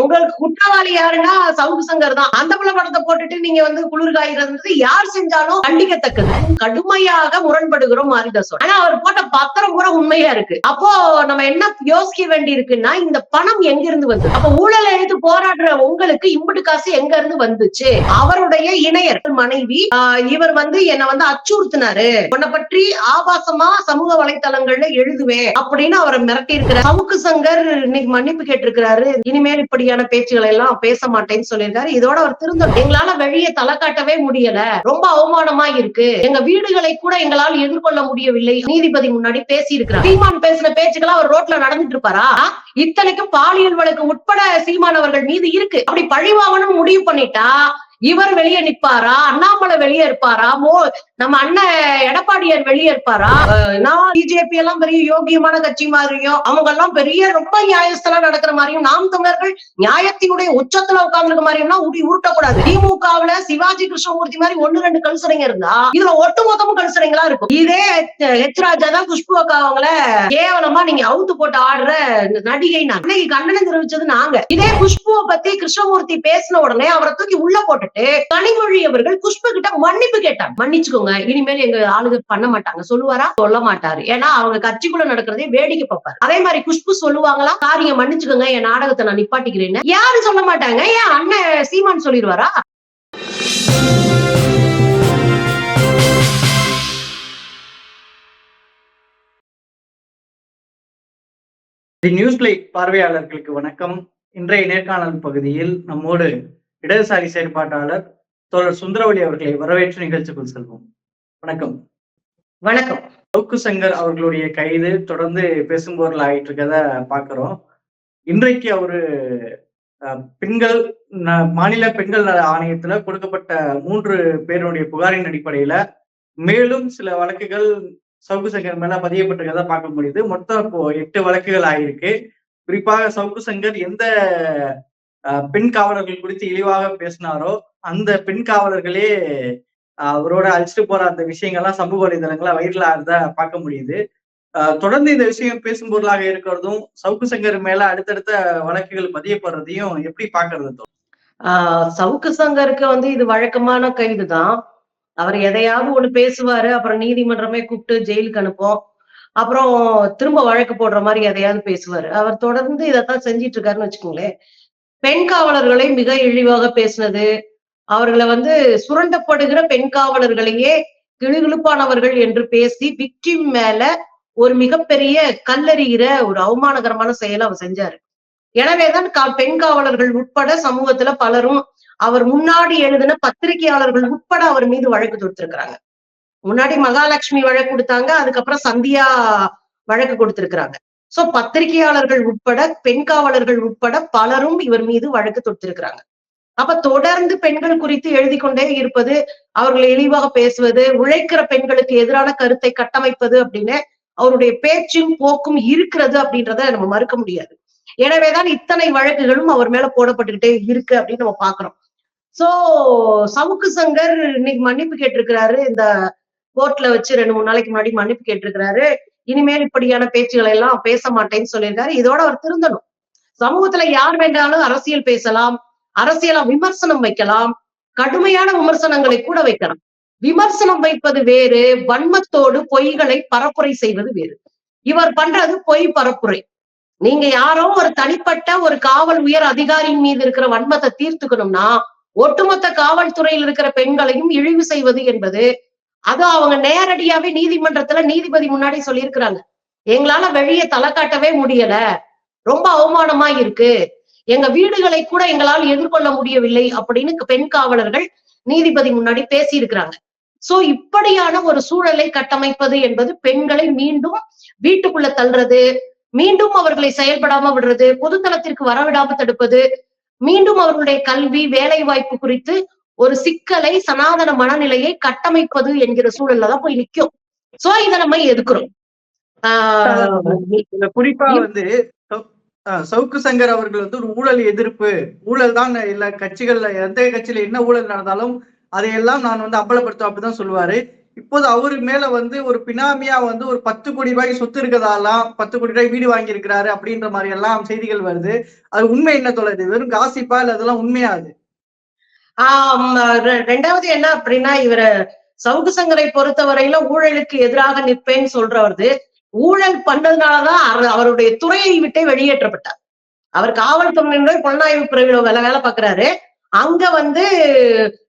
உங்களுக்கு குற்றவாளி யாருன்னா சவுக்கு சங்கர் தான். அந்த பிள்ளை படத்தை போட்டுட்டு நீங்க வந்து குளிர்காய்கிறது யார் செஞ்சாலும் கண்டிக்கத்தக்கது. கடுமையாக முரண்படுகிறோம் மாரிதாசன் ஆனா அவர் போட்ட பத்திரம் கூட உண்மையா இருக்கு. அப்போ நம்ம என்ன யோசிக்க வேண்டி இருக்குன்னா இந்த பணம் எங்க இருந்து வந்து அப்ப ஊழல் எடுத்து போராடுற உங்களுக்கு இம்புட்டு காசு எங்க இருந்து வந்துச்சு? அவருடைய இணையர் மனைவி ஆஹ் இவர் வந்து என்ன வந்து அச்சுறுத்தினாரு. உன்னை பற்றி ஆபாசமா சமூக வலைத்தளங்கள்ல எழுதுவேன் அப்படின்னு அவரை மிரட்டி இருக்கிறார் சவுக்கு சங்கர் இன்னைக்கு மன்னிப்பு கேட்டிருக்கிறாரு. இனிமேல் இப்படி இப்படியான பேச்சுகளை எல்லாம் பேச மாட்டேன்னு சொல்லியிருக்காரு. இதோட அவர் திருந்த எங்களால வெளியே தலை காட்டவே முடியல. ரொம்ப அவமானமா இருக்கு. எங்க வீடுகளை கூட எங்களால் எதிர்கொள்ள முடியவில்லை. நீதிபதி முன்னாடி பேசி இருக்கிறார் சீமான் பேசின பேச்சுக்கெல்லாம் அவர் ரோட்ல நடந்துட்டு இருப்பாரா? இத்தனைக்கும் பாலியல் வழக்கு உட்பட சீமான் அவர்கள் மீது இருக்கு. அப்படி பழிவாங்கணும்னு முடிவு பண்ணிட்டா? இவர் வெளியே நிப்பாரா அண்ணாமலை வெளியே இருப்பாரா? மோ நம்ம அண்ணன் எடப்பாடியார் வெளியே இருப்பாரா? நான் பிஜேபி எல்லாம் பெரிய யோகியமான கட்சி மாதிரியும் அவங்க எல்லாம் பெரிய ரொம்ப நியாயஸ்தலா நடக்கிற மாதிரியும் நாம் தமிழர்கள் நியாயத்தினுடைய உச்சத்துல உட்கார்ந்துருக்க மாதிரியும் உடி உருட்டக்கூடாது. திமுகவுல சிவாஜி கிருஷ்ணமூர்த்தி மாதிரி ஒண்ணு ரெண்டு கல்சுரைங்க இருந்தா இதுல ஒட்டுமொத்தமும் கல்சுரைங்களா இருக்கும். இதே ஹெச் ராஜா தான் குஷ்பு அக்கா அவங்கள கேவலமா நீங்க அவுத்து போட்டு ஆடுற நடிகை நான். இன்னைக்கு கண்டனம் தெரிவிச்சது நாங்க. இதே குஷ்புவை பத்தி கிருஷ்ணமூர்த்தி பேசின உடனே அவரை தூக்கி உள்ள போட்டுட்டு கனிமொழி அவர்கள் குஷ்பு கிட்ட மன்னிப்பு கேட்டாங்க. மன்னிச்சுக்கோங்க இனிமேல் எங்க ஆளுக பண்ண மாட்டாங்க. சொல்லுவாரா? சொல்ல மாட்டாரு. ஏன்னா அவங்க கட்சிக்குள்ள நடக்கிறதே வேடிக்கை பார்ப்பாரு. அதே மாதிரி குஷ்பு சொல்லுவாங்களா? காரியம் மன்னிச்சுக்கோங்க என் நாடகத்தை நான் நிப்பாட்டிக்கிறேன்னு. யாரு சொல்ல மாட்டாங்க? ஏன் அண்ணன் சீமான் சொல்லிடுவாரா? தி நியூஸ் பார்வையாளர்களுக்கு வணக்கம். இன்றைய நேர்காணல் பகுதியில் நம்மோடு இடதுசாரி செயற்பாட்டாளர் தோழர் சுந்தரவழி அவர்களை வரவேற்று நிகழ்ச்சிக்குள் செல்வோம். வணக்கம். வணக்கம். சவுக்கு சங்கர் அவர்களுடைய கைது தொடர்ந்து பேசும் பொருள் ஆயிட்டு இருக்கத பாக்குறோம் இன்றைக்கு அவரு பெண்கள் மாநில பெண்கள் நல ஆணையத்துல கொடுக்கப்பட்ட மூன்று பேருடைய புகாரின் அடிப்படையில மேலும் சில வழக்குகள் சவுக்கு சங்கர் மேல பதியப்பட்டிருக்கதா பார்க்க முடியுது. மொத்தம் இப்போ எட்டு வழக்குகள் ஆகியிருக்கு குறிப்பாக சவுக்கு சங்கர் எந்த பெண் காவலர்கள் குறித்து இழிவாக பேசினாரோ அந்த பெண் காவலர்களே அவரோட அழிச்சிட்டு போற அந்த விஷயங்கள்லாம் சமூக வலைதளங்கள வைரலா இருந்தா பார்க்க முடியுது. தொடர்ந்து இந்த விஷயம் பேசும் பொருளாக இருக்கிறதும் சவுக்கு சங்கர் மேல அடுத்தடுத்த வழக்குகள் பதியப்படுறதையும் எப்படி பாக்குறது ஆஹ் சவுக்கு சங்கருக்கு வந்து இது வழக்கமான கைதுதான் அவர் எதையாவது ஒண்ணு பேசுவாரு அப்புறம் நீதிமன்றமே கூப்பிட்டு ஜெயிலுக்கு அனுப்போம். அப்புறம் திரும்ப வழக்கு போடுற மாதிரி எதையாவது பேசுவாரு. அவர் தொடர்ந்து இதைத்தான் செஞ்சிட்டு இருக்காருன்னு வச்சுக்கோங்களேன். பெண் காவலர்களை மிக இழிவாக பேசினது. அவர்களை வந்து சுரண்டப்படுகிற பெண் காவலர்களையே கிளுகிழுப்பானவர்கள் என்று பேசி விக்டிம் மேல ஒரு மிகப்பெரிய கல்லறிகிற ஒரு அவமானகரமான செயலை அவர் செஞ்சாரு. எனவேதான் கா- பெண் காவலர்கள் உட்பட சமூகத்துல பலரும் அவர் முன்னாடி எழுதின பத்திரிகையாளர்கள் உட்பட அவர் மீது வழக்கு தொடுத்திருக்கிறாங்க. முன்னாடி மகாலட்சுமி வழக்கு கொடுத்தாங்க அதுக்கப்புறம் சந்தியா வழக்கு கொடுத்திருக்கிறாங்க. சோ பத்திரிகையாளர்கள் உட்பட பெண் காவலர்கள் உட்பட பலரும் இவர் மீது வழக்கு தொடுத்திருக்கிறாங்க அப்ப தொடர்ந்து பெண்கள் குறித்து எழுதி கொண்டே இருப்பது அவர்களை இழிவாக பேசுவது உழைக்கிற பெண்களுக்கு எதிரான கருத்தை கட்டமைப்பது அப்படின்னு அவருடைய பேச்சும் போக்கும் இருக்கிறது அப்படின்றத நம்ம மறுக்க முடியாது. எனவேதான் இத்தனை வழக்குகளும் அவர் மேல போடப்பட்டுக்கிட்டே இருக்கு அப்படின்னு நம்ம பாக்குறோம் சோ சவுக்கு சங்கர் இன்னைக்கு மன்னிப்பு கேட்டிருக்கிறாரு. இந்த கோர்ட்ல வச்சு ரெண்டு மூணு நாளைக்கு முன்னாடி மன்னிப்பு கேட்டிருக்கிறாரு. இனிமேல் இப்படியான பேச்சுகளை எல்லாம் பேச மாட்டேன்னு சொல்லியிருக்காரு. இதோட அவர் திருந்தணும். சமூகத்துல யார் வேண்டாலும் அரசியல் பேசலாம் அரசியலா விமர்சனம் வைக்கலாம் கடுமையான விமர்சனங்களை கூட வைக்கலாம். விமர்சனம் வைப்பது வேறு வன்மத்தோடு பொய்களை பரப்புரை செய்வது வேறு. இவர் பண்றது பொய் பரப்புரை. நீங்க யாரோ ஒரு தனிப்பட்ட ஒரு காவல் உயர் அதிகாரியின் மீது இருக்கிற வன்மத்தை தீர்த்துக்கணும்னா ஒட்டுமொத்த காவல்துறையில் இருக்கிற பெண்களையும் இழிவு செய்வது என்பது அது அவங்க நேரடியாவே நீதிமன்றத்துல நீதிபதி முன்னாடி சொல்லியிருக்கிறாங்க. எங்களால வெளியே தலை காட்டவே முடியல. ரொம்ப அவமானமா இருக்கு. எங்க வீடுகளை கூட எங்களால் எதிர்கொள்ள முடியவில்லை அப்படின்னு பெண் காவலர்கள் நீதிபதி முன்னாடி பேசியிருக்கிறாங்க. சோ இப்படியான ஒரு சூழலை கட்டமைப்பது என்பது பெண்களை மீண்டும் வீட்டுக்குள்ள தள்ளுறது மீண்டும் அவர்களை செயல்படாம விடுறது பொதுத்தளத்திற்கு வரவிடாம தடுப்பது மீண்டும் அவர்களுடைய கல்வி வேலை வாய்ப்பு குறித்து ஒரு சிக்கலை சனாதன மனநிலையை கட்டமைப்பது என்கிற சூழல்ல தான் போய் நிக்கும். சோ இதை நம்ம எதுக்குறோம்? குறிப்பா வந்து சவுக்கு சங்கர் அவர்கள் வந்து ஒரு ஊழல் எதிர்ப்பு. ஊழல் தான் இல்ல கட்சிகள்ல எந்த கட்சியில என்ன ஊழல் நடந்தாலும் அதையெல்லாம் நான் வந்து அம்பலப்படுத்தும் அப்படிதான் சொல்லுவாரு. இப்போது அவரு மேல வந்து ஒரு பினாமியா வந்து ஒரு பத்து கோடி ரூபாய் சொத்து இருக்கிறதாலாம் பத்து கோடி ரூபாய் வீடு வாங்கி இருக்கிறாரு அப்படின்ற மாதிரி எல்லாம் செய்திகள் வருது. அது உண்மை என்ன தொலைது வெறும் காசிப்பா இல்ல அதெல்லாம் உண்மையா அது? ஆஹ் ரெ- ரெண்டாவது என்ன அப்படின்னா இவர சவுக்கு சங்கரை பொறுத்தவரையில ஊழலுக்கு எதிராக நிற்பேன்னு சொல்றவரு ஊழல் பண்ணதுனாலதான் அவர் அவருடைய துறையை விட்டே வெளியேற்றப்பட்டார். அவர் காவல்துறையினுடைய புலனாய்வு பிரிவில் வேலை வேலை பாக்குறாரு அங்க வந்து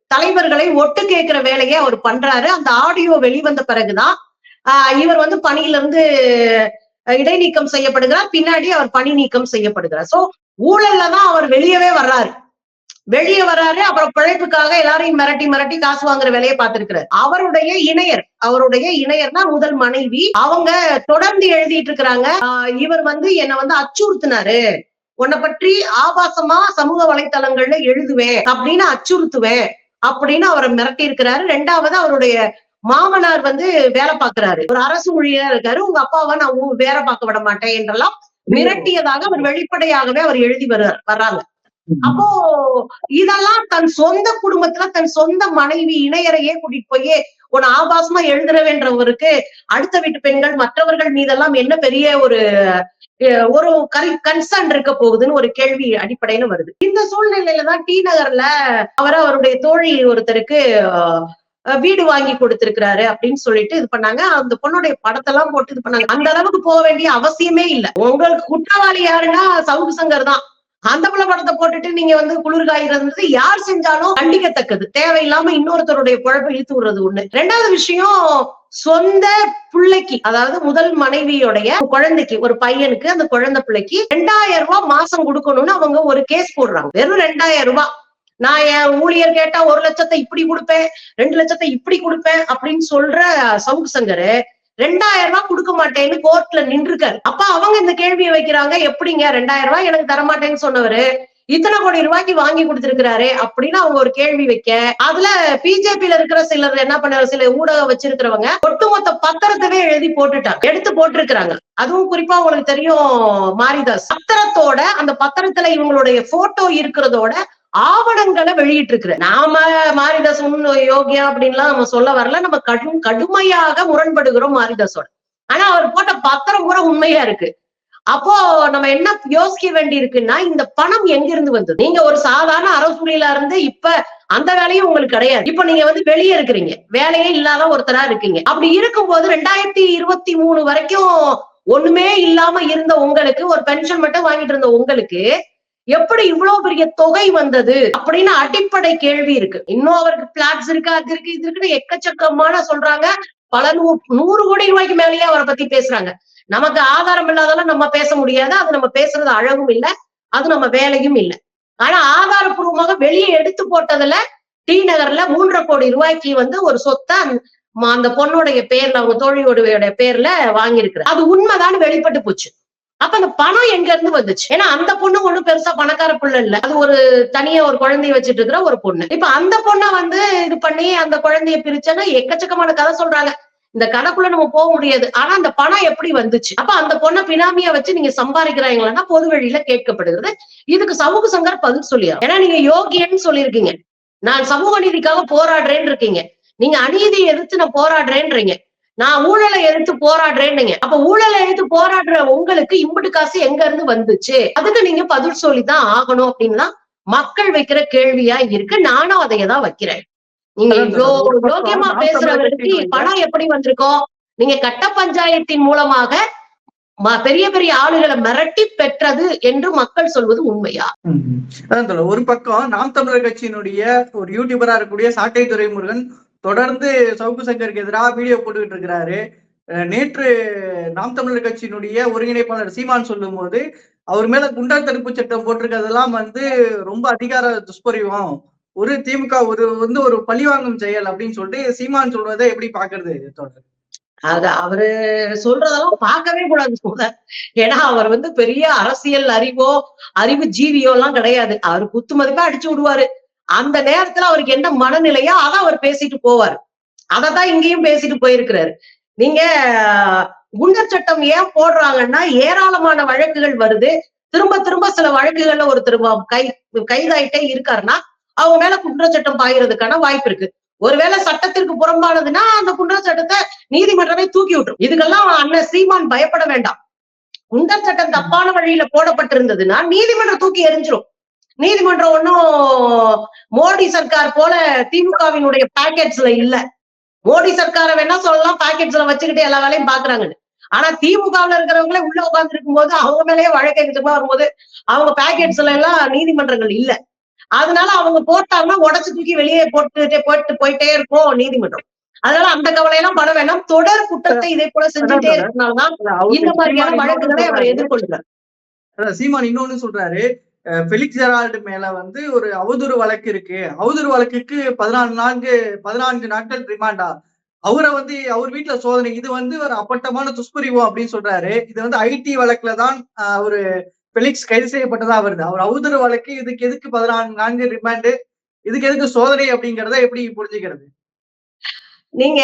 தலைவர்களை ஒட்டு கேட்கிற வேலையை அவர் பண்றாரு. அந்த ஆடியோ வெளிவந்த பிறகுதான் ஆஹ் இவர் வந்து பணியில இருந்து இடைநீக்கம் செய்யப்படுகிறார். பின்னாடி அவர் பணி நீக்கம் செய்யப்படுகிறார். சோ ஊழல்ல தான் அவர் வெளியவே வர்றாரு. வெளியே வர்றாரு அப்புறம் பிழைப்புக்காக எல்லாரையும் மிரட்டி மிரட்டி காசு வாங்குற வேலையை பார்த்திருக்கிறார். அவருடைய இணையர் அவருடைய இணையர்னா முதல் மனைவி. அவங்க தொடர்ந்து எழுதிட்டு இருக்கிறாங்க. ஆஹ் இவர் வந்து என்னை வந்து அச்சுறுத்தினாரு. உன்னை பற்றி ஆபாசமா சமூக வலைத்தளங்கள்ல எழுதுவேன் அப்படின்னு அச்சுறுத்துவேன் அப்படின்னு அவரை மிரட்டி இருக்கிறாரு. ரெண்டாவது அவருடைய மாமனார் வந்து வேலை பாக்குறாரு ஒரு அரசு ஊழியரா இருக்காரு. உங்க அப்பாவை நான் வேலை பார்க்க விட மாட்டேன் என்றெல்லாம் மிரட்டியதாக அவர் வெளிப்படையாகவே அவர் எழுதி வர்றார் வர்றாங்க. அப்போ இதெல்லாம் தன் சொந்த குடும்பத்துல தன் சொந்த மனைவி இணையரையே கூட்டிட்டு போய் உன ஆபாசமா எழுதுறவேன்றவருக்கு அடுத்த வீட்டு பெண்கள் மற்றவர்கள் மீதெல்லாம் என்ன பெரிய ஒரு ஒரு ஒரு கன்சர்ன் இருக்க போகுதுன்னு ஒரு கேள்வி அடிப்படையில வருது. இந்த சூழ்நிலையில தான் டி நகர்ல அவர் அவருடைய தோழி ஒருத்தருக்கு வீடு வாங்கி கொடுத்திருக்கிறாரு அப்படின்னு சொல்லிட்டு இது பண்ணாங்க. அந்த பொண்ணுடைய படத்தெல்லாம் போட்டு இது பண்ணாங்க. அந்த அளவுக்கு போக வேண்டிய அவசியமே இல்லை. உங்களுக்கு குற்றவாளி யாருன்னா சவுக்கு சங்கர் தான். அந்த படத்தை போட்டுட்டு நீங்க வந்து குளிர்காயிறது யார் செஞ்சாலும் கண்டிக்கத்தக்கது. தேவையில்லாம இன்னொருத்தருடைய குழப்ப இழுத்து விடுறது ஒண்ணு. ரெண்டாவது விஷயம் சொந்த பிள்ளைக்கு அதாவது முதல் மனைவியோடைய குழந்தைக்கு ஒரு பையனுக்கு அந்த குழந்தை பிள்ளைக்கு ரெண்டாயிரம் ரூபாய் மாசம் கொடுக்கணும்னு அவங்க ஒரு கேஸ் போடுறாங்க. வெறும் ரெண்டாயிரம் ரூபாய். நான் என் ஊழியர் கேட்டா ஒரு லட்சத்தை இப்படி கொடுப்பேன் ரெண்டு லட்சத்தை இப்படி கொடுப்பேன் அப்படின்னு சொல்ற சவுக்கு சங்கரு ரெண்டாயிரம் ரூபாய் கொடுக்க மாட்டேன்னு கோர்ட்ல நின்றுக்காரு அப்ப அவங்க இந்த கேள்வியை வைக்கிறாங்க எப்படிங்க ரெண்டாயிரம் ரூபாய் எனக்கு தரமாட்டேன்னு சொன்னவரு இத்தனை கோடி ரூபாய்க்கு வாங்கி கொடுத்திருக்கிறாரு அப்படின்னு அவங்க ஒரு கேள்வி வைக்க அதுல பிஜேபியில இருக்கிற சிலர் என்ன பண்ண சில ஊடகம் வச்சிருக்கிறவங்க ஒட்டுமொத்த பத்திரத்தவே எழுதி போட்டுட்டாங்க எடுத்து போட்டிருக்கிறாங்க. அதுவும் குறிப்பா உங்களுக்கு தெரியும் மாரிதாஸ். பத்திரத்தோட அந்த பத்திரத்துல இவங்களுடைய போட்டோ இருக்கிறதோட ஆவணங்களை வெளியிட்டு இருக்கிற நாம மாரிதாசன் யோகியா அப்படின்லாம் நம்ம சொல்ல வரல. நம்ம கடும் கடுமையாக முரண்படுகிறோம் மாரிதாசோட ஆனா அவர் போட்ட பத்திரம் கூட உண்மையா இருக்கு. அப்போ நம்ம என்ன யோசிக்க வேண்டி இருக்குன்னா இந்த பணம் எங்க இருந்து வந்தது? நீங்க ஒரு சாதாரண அரசூழியில இருந்து இப்ப அந்த வேலையும் உங்களுக்கு கிடையாது. இப்ப நீங்க வந்து வெளியே இருக்கிறீங்க. வேலையே இல்லாத ஒருத்தரா இருக்கீங்க. அப்படி இருக்கும்போது ரெண்டாயிரத்தி இருபத்தி மூணு வரைக்கும் ஒண்ணுமே இல்லாம இருந்த உங்களுக்கு ஒரு பென்ஷன் மட்டும் வாங்கிட்டு இருந்த உங்களுக்கு எப்படி இவ்வளவு பெரிய தொகை வந்தது அப்படின்னு அடிப்படை கேள்வி இருக்கு. இன்னும் அவருக்கு பிளாட்ஸ் இருக்கு அது இருக்கு இது இருக்குன்னு எக்கச்சக்கமான சொல்றாங்க. பல நூ நூறு கோடி ரூபாய்க்கு மேலேயே அவரை பத்தி பேசுறாங்க. நமக்கு ஆதாரம் இல்லாதெல்லாம் நம்ம பேச முடியாது. அது நம்ம பேசுறது அழகும் இல்ல. அது நம்ம வேலையும் இல்ல. ஆனா ஆதாரப்பூர்வமாக வெளியே எடுத்து போட்டதுல டி நகர்ல மூன்றரை கோடி ரூபாய்க்கு வந்து ஒரு சொத்தை அந்த- அந்த பொண்ணுடைய பேர்ல அவங்க தோழியோடைய பேர்ல வாங்கியிருக்கிறார். அது உண்மைதான் வெளிப்பட்டு போச்சு. அப்ப அந்த பணம் எங்க இருந்து வந்துச்சு? ஏன்னா அந்த பொண்ணு ஒண்ணும் பெருசா பணக்கார புள்ள இல்ல. அது ஒரு தனியா ஒரு குழந்தைய வச்சுட்டு இருக்கிற ஒரு பொண்ணு. இப்ப அந்த பொண்ணை வந்து இது பண்ணி அந்த குழந்தைய பிரிச்சேன்னா எக்கச்சக்கமான கதை சொல்றாங்க. இந்த கதைக்குள்ள நம்ம போக முடியாது. ஆனா அந்த பணம் எப்படி வந்துச்சு? அப்ப அந்த பொண்ணை பினாமியா வச்சு நீங்க சம்பாதிக்கிறாங்களா பொது வழியில கேட்கப்படுகிறது. இதுக்கு சமூக சங்கர் பதில் சொல்லியா ஏன்னா நீங்க யோகியன்னு சொல்லியிருக்கீங்க. நான் சமூக நீதிக்காக போராடுறேன்னு இருக்கீங்க. நீங்க அநீதியை எதிர்த்து நான் போராடுறேன்றீங்க. நான் ஊழலை எதிர்த்து போராடுறேன்னீங்க. அப்ப ஊழலை எதிர்த்து போராடுற உங்களுக்கு இம்புட்டு காசு எங்க இருந்து வந்துச்சு? அதுக்கு நீங்க பதில் சொல்லிதான் ஆகணும் அப்படின்னு மக்கள் வைக்கிற கேள்வியா இருக்கு. நானும் அதையே தான் வைக்கிறேன். நீங்க பக்கம் யோக்கியமா பேசுறவருக்கு பணம் எப்படி வந்திருக்கோம்? நீங்க கட்ட பஞ்சாயத்தின் மூலமாக பெரிய பெரிய ஆளுகளை மிரட்டி பெற்றது என்று மக்கள் சொல்வது உண்மையா. ஒரு பக்கம் நாம் தமிழர் கட்சியினுடைய ஒரு யூடியூபரா இருக்கக்கூடிய சாட்டை துரைமுருகன் தொடர்ந்து சவுக்கு சங்கருக்கு எதிராக வீடியோ போட்டுக்கிட்டு இருக்கிறாரு நேற்று நாம் தமிழர் கட்சியினுடைய ஒருங்கிணைப்பாளர் சீமான் சொல்லும் போது அவர் மேல குண்டர் தடுப்பு சட்டம் போட்டிருக்கிறதெல்லாம் வந்து ரொம்ப அதிகார துஷ்பரிவம் ஒரு திமுக ஒரு வந்து ஒரு பழிவாங்கும் செயல் அப்படின்னு சொல்லிட்டு சீமான் சொல்றதை எப்படி பாக்குறது தொடர் அது அவரு சொல்றதெல்லாம் பார்க்கவே கூடாது கூட ஏன்னா அவர் வந்து பெரிய அரசியல் அறிவோ அறிவு ஜீவியோ எல்லாம் கிடையாது. அவர் குத்து மதிப்பா அடிச்சு விடுவாரு. அந்த நேரத்துல அவருக்கு என்ன மனநிலையோ அதை அவர் பேசிட்டு போவாரு. அததான் இங்கேயும் பேசிட்டு போயிருக்கிறாரு. நீங்க குண்டர் சட்டம் ஏன் போடுறாங்கன்னா ஏராளமான வழக்குகள் வருது. திரும்ப திரும்ப சில வழக்குகள்ல ஒருத்தர் கை கைதாயிட்டே இருக்காருன்னா அவங்க மேல குற்றச்சட்டம் பாயிறதுக்கான வாய்ப்பு இருக்கு. ஒருவேளை சட்டத்திற்கு புறம்பானதுன்னா அந்த குற்றச்சட்டத்தை நீதிமன்றமே தூக்கி விட்டுரும். இதுக்கெல்லாம் அண்ணன் சீமான் பயப்பட வேண்டாம். குண்டர் சட்டம் தப்பான வழியில போடப்பட்டிருந்ததுன்னா நீதிமன்றம் தூக்கி எரிஞ்சிரும் நீதிமன்றம் ஒன்னும் மோடி சர்க்கார் போல திமுகவினுடைய பாக்கெட்ஸ்ல இல்ல. மோடி சர்க்கார வேணா சொல்லலாம் பாக்கெட்ஸ்ல வச்சுக்கிட்டு எல்லா வேலையும் பாக்குறாங்கன்னு. ஆனா திமுகவுல இருக்கிறவங்களே உள்ள உட்கார்ந்து இருக்கும்போது அவங்க மேலேயே வழக்கறிஞர்களா வரும்போது அவங்க பாக்கெட்ஸ்ல எல்லாம் நீதிமன்றங்கள் இல்ல. அதனால அவங்க போட்டாங்கன்னா உடச்சு தூக்கி வெளியே போட்டு போட்டு போயிட்டே இருக்கும் நீதிமன்றம். அதனால அந்த கவலையெல்லாம் பட வேண்டாம் தொடர் குற்றத்தை இதே போல செஞ்சுட்டே இருக்கனாலதான் அவரு இந்த மாதிரியான வழக்குகளை அவர் எதிர்கொள்கிறார். சீமான் இன்னொன்னு சொல்றாரு. பெலிக்ஸ் ஜெரால்டு மேல வந்து ஒரு அவதூறு வழக்கு இருக்கு. அவதூறு வழக்குக்கு பதினான்கு நான்கு பதினான்கு நாட்கள் ரிமாண்டா அவரை வந்து அவர் வீட்டுல சோதனை இது வந்து ஒரு அப்பட்டமான துஷ்பிரிவம் அப்படின்னு சொல்றாரு. இது வந்து ஐடி வழக்குல தான் அவரு பெலிக்ஸ் கைது செய்யப்பட்டதா வருது. அவர் அவதூறு வழக்கு இதுக்கு எதுக்கு பதினான்கு நான்கு ரிமாண்டு இதுக்கு எதுக்கு சோதனை அப்படிங்கறத எப்படி புரிஞ்சுக்கிறது? நீங்க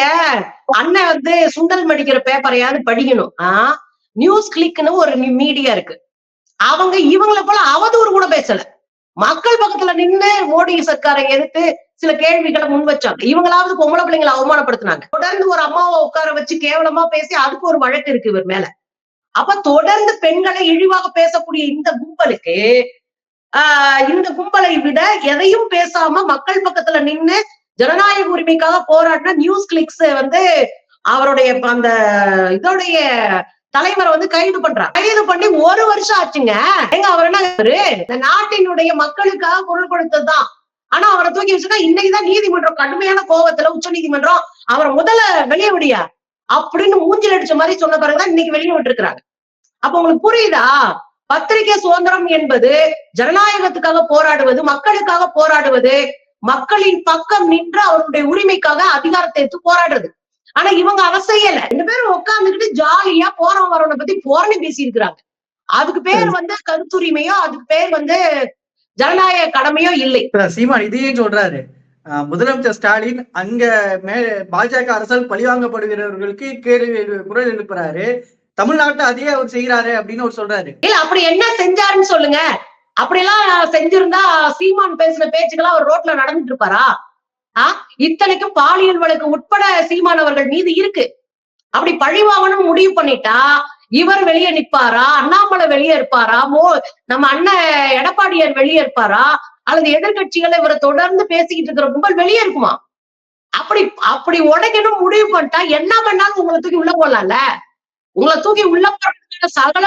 அண்ணன் வந்து சுண்டல் மடிக்கிற பேப்பரையாவது படிக்கணும். ஆஹ் நியூஸ் கிளிக்னு ஒரு மீடியா இருக்கு. அவங்க இவங்களை போல அவதூறு கூட பேசல. மக்கள் பக்கத்துல நின்னு மோடி சர்க்காரை எதிர்த்து சில கேள்விகளை முன் வச்சாங்க. இவங்களாவது பொம்பளை பிள்ளைங்களை அவமானப்படுத்தினாங்க. தொடர்ந்து ஒரு அம்மாவை உட்கார வச்சு கேவலமா பேசி அதுக்கு ஒரு வழக்கு இருக்கு இவர் மேல. அப்ப தொடர்ந்து பெண்களை இழிவாக பேசக்கூடிய இந்த கும்பலுக்கு ஆஹ் இந்த கும்பலை விட எதையும் பேசாம மக்கள் பக்கத்துல நின்னு ஜனநாயக உரிமைக்காக போராடின நியூஸ் கிளிக்ஸ் வந்து அவருடைய அந்த இதோடைய தலைவரை வந்து கைது பண்றாங்க கைது பண்ணி ஒரு வருஷம் ஆச்சுங்க. எங்க அவர் என்ன இந்த நாட்டினுடைய மக்களுக்காக குரல் கொடுத்ததுதான். ஆனா அவரை தூக்கி வச்சுட்டா இன்னைக்குதான் நீதிமன்றம் கடுமையான கோபத்துல உச்ச நீதிமன்றம் அவரை முதல்ல வெளியே விடியா. அப்படின்னு மூஞ்சில் அடிச்ச மாதிரி சொன்ன பிறகுதான் இன்னைக்கு வெளியே விட்டுருக்காங்க அப்ப உங்களுக்கு புரியுதா? பத்திரிகை சுதந்திரம் என்பது ஜனநாயகத்துக்காக போராடுவது மக்களுக்காக போராடுவது மக்களின் பக்கம் நின்று அவருடைய உரிமைக்காக அதிகாரத்தை எடுத்து போராடுறது. ஆனா இவங்க அதை செய்யல ரெண்டு பேரும் உட்கார்ந்துகிட்டு ஜாலியா போறவன் வரவனை பத்தி போரணி பேசி இருக்கிறாங்க அதுக்கு பேர் வந்து கருத்துரிமையோ அதுக்கு பேர் வந்து ஜனநாயக கடமையோ இல்லை. சீமான் இதையும் சொல்றாரு. முதலமைச்சர் ஸ்டாலின் அங்க மே பாஜக அரசால் பழிவாங்கப்படுகிறவர்களுக்கு கேள்வி குரல் எழுப்புறாரு. தமிழ்நாட்டை அதையே அவர் செய்யறாரு அப்படின்னு அவர் சொல்றாரு. இல்ல அப்படி என்ன செஞ்சாருன்னு சொல்லுங்க. அப்படியெல்லாம் செஞ்சிருந்தா சீமான் பேசின பேச்சுக்கெல்லாம் அவர் ரோட்ல நடந்துட்டு இருப்பாரா? ஆஹ் இத்தனைக்கும் பாலியல் வழக்கு உட்பட சீமானவர்கள் மீது இருக்கு. அப்படி பழி முடிவு பண்ணிட்டா இவர் வெளியே நிப்பாரா? அண்ணாமலை வெளியே இருப்பாரா? மோ நம்ம அண்ணன் எடப்பாடியார் வெளியே இருப்பாரா? அல்லது எதிர்கட்சிகளை இவரை தொடர்ந்து பேசிக்கிட்டு இருக்கிற கும்பல் வெளியே இருக்குமா? அப்படி அப்படி உடைக்கணும் முடிவு பண்ணிட்டா என்ன பண்ணாலும் உங்களை தூக்கி உள்ள போலாம்ல உங்களை தூக்கி உள்ள போறதுக்கான சகல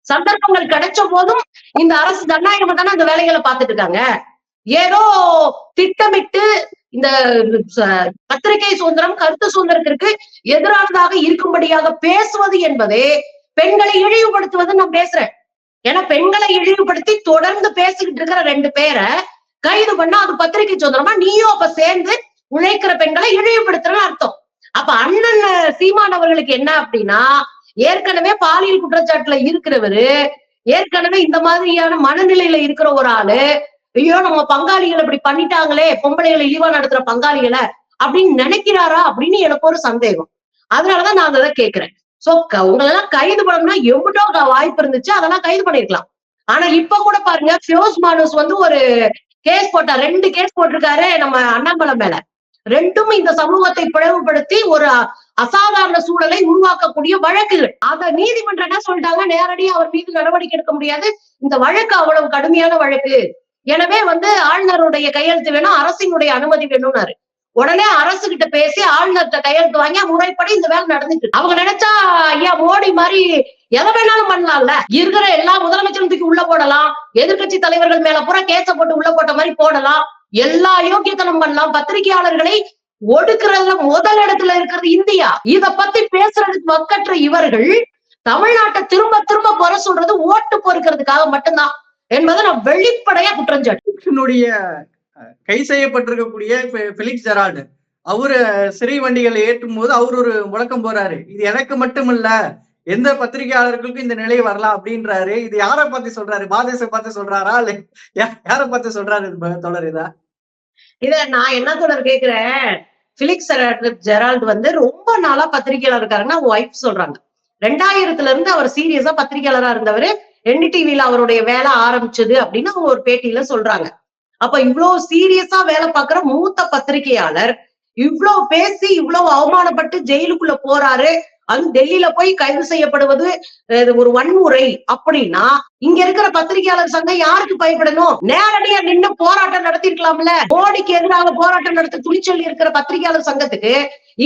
சந்தர்ப்பங்கள் கிடைச்ச போதும் இந்த அரசு ஜனநாயகமா தானே அந்த வேலைகளை பார்த்துட்டு இருக்காங்க. ஏதோ திட்டமிட்டு இந்த பத்திரிகை சுதந்திரம் கருத்து சுதந்திரத்திற்கு எதிரானதாக இருக்கும்படியாக பேசுவது என்பதே பெண்களை இழிவுபடுத்துவது நான் பேசுறேன். ஏன்னா பெண்களை இழிவுபடுத்தி தொடர்ந்து பேசிக்கிட்டு இருக்கிற ரெண்டு பேரை கைது பண்ணா அது பத்திரிகை சுதந்திரமா? நீயும் அப்ப சேர்ந்து உழைக்கிற பெண்களை இழிவுபடுத்துறன்னு அர்த்தம். அப்ப அண்ணன் சீமான் அவர்களுக்கு என்ன அப்படின்னா ஏற்கனவே பாலியல் குற்றச்சாட்டுல இருக்கிறவரு ஏற்கனவே இந்த மாதிரியான மனநிலையில இருக்கிற ஒரு ஆளு ஐயோ நம்ம பங்காளிகள் இப்படி பண்ணிட்டாங்களே பொம்பளைகளை இழிவா நடத்துற பங்காளிகளை அப்படின்னு நினைக்கிறாரா அப்படின்னு எனக்கு ஒரு சந்தேகம். அதனாலதான் நான் அதை கேட்கிறேன் சோ உங்களெல்லாம் கைது பண்ணணும்னா எவ்வளோ வாய்ப்பு இருந்துச்சு அதெல்லாம் கைது பண்ணிருக்கலாம். ஆனா இப்ப கூட பாருங்க ஃபியோஸ் மானுஸ் வந்து ஒரு கேஸ் போட்டா ரெண்டு கேஸ் போட்டிருக்காரு நம்ம அண்ணாமலை மேல. ரெண்டும் இந்த சமூகத்தை பிளவுபடுத்தி ஒரு அசாதாரண சூழலை உருவாக்கக்கூடிய வழக்குகள். அத நீதிமன்றம் என்ன சொல்லிட்டாங்க நேரடியா அவர் மீது நடவடிக்கை எடுக்க முடியாது. இந்த வழக்கு அவ்வளவு கடுமையான வழக்கு. எனவே வந்து ஆளுநருடைய கையெழுத்து வேணும் அரசினுடைய அனுமதி வேணும்னாரு. உடனே அரசு கிட்ட பேசி ஆளுநர்கிட்ட கையெழுத்து வாங்கி முறைப்படி இந்த வேலை நடந்துட்டு அவங்க நினைச்சா ஐயா மோடி மாதிரி எதை வேணாலும் பண்ணலாம்ல. இருக்கிற எல்லா முதலமைச்சரும் தூக்கி உள்ள போடலாம். எதிர்க்கட்சி தலைவர்கள் மேல பூரா கேச போட்டு உள்ள போட்ட மாதிரி போடலாம். எல்லா யோக்கியத்தனம் பண்ணலாம். பத்திரிகையாளர்களை ஒடுக்குறதுல முதல் இடத்துல இருக்கிறது இந்தியா. இத பத்தி பேசுறதுக்கு மக்கற்ற இவர்கள் தமிழ்நாட்டை திரும்ப திரும்ப குறை சொல்றது ஓட்டு பொறுக்கிறதுக்காக மட்டும்தான். என்பதை நான் வெளிப்படையா குற்றஞ்சாட்டு என்னுடைய அஹ், கை செய்யப்பட்டிருக்கக்கூடிய ஃபெலிக்ஸ் ஜெரால்டு அவரு சிறை வண்டிகளை ஏற்றும் போது அவர் ஒரு முழக்கம் போறாரு. இது எனக்கு மட்டுமில்ல எந்த பத்திரிகையாளர்களுக்கும் இந்த நிலை வரலாம் அப்படின்றாரு. இது யாரை பார்த்து சொல்றாரு? பாதேச பார்த்து சொல்றாரா? இல்ல யாரை பார்த்து சொல்றாரு தொடர் இதா? இத நான் என்ன தொடர் கேக்குறேன்? பிலிக்ஸ் ஜெரால்டு வந்து ரொம்ப நாளா பத்திரிகையாளர் இருக்காருன்னா ஒய்ஃப் சொல்றாங்க. ரெண்டாயிரத்துல இருந்து அவர் சீரியஸா பத்திரிகையாளரா இருந்தவர். என்டிடிவில அவருடைய வேலை ஆரம்பிச்சது அப்படின்னு அவங்க ஒரு பேட்டியில சொல்றாங்க. அப்ப இவ்வளவு சீரியஸா வேலை பார்க்கிற மூத்த பத்திரிகையாளர் இவ்வளவு பேசி இவ்வளவு அவமானப்பட்டு ஜெயிலுக்குள்ள போறாரு. அது டெல்லியில போய் கைது செய்யப்படுவது ஒரு வன்முறை அப்படின்னா இங்க இருக்கிற பத்திரிகையாளர் சங்கம் யாருக்கு பயப்படணும்? நேரடியா நின்னு போராட்டம் நடத்திருக்கலாம்ல. மோடிக்கு எதிராக போராட்டம் நடத்த துணிச்சொல்லி இருக்கிற பத்திரிகையாளர் சங்கத்துக்கு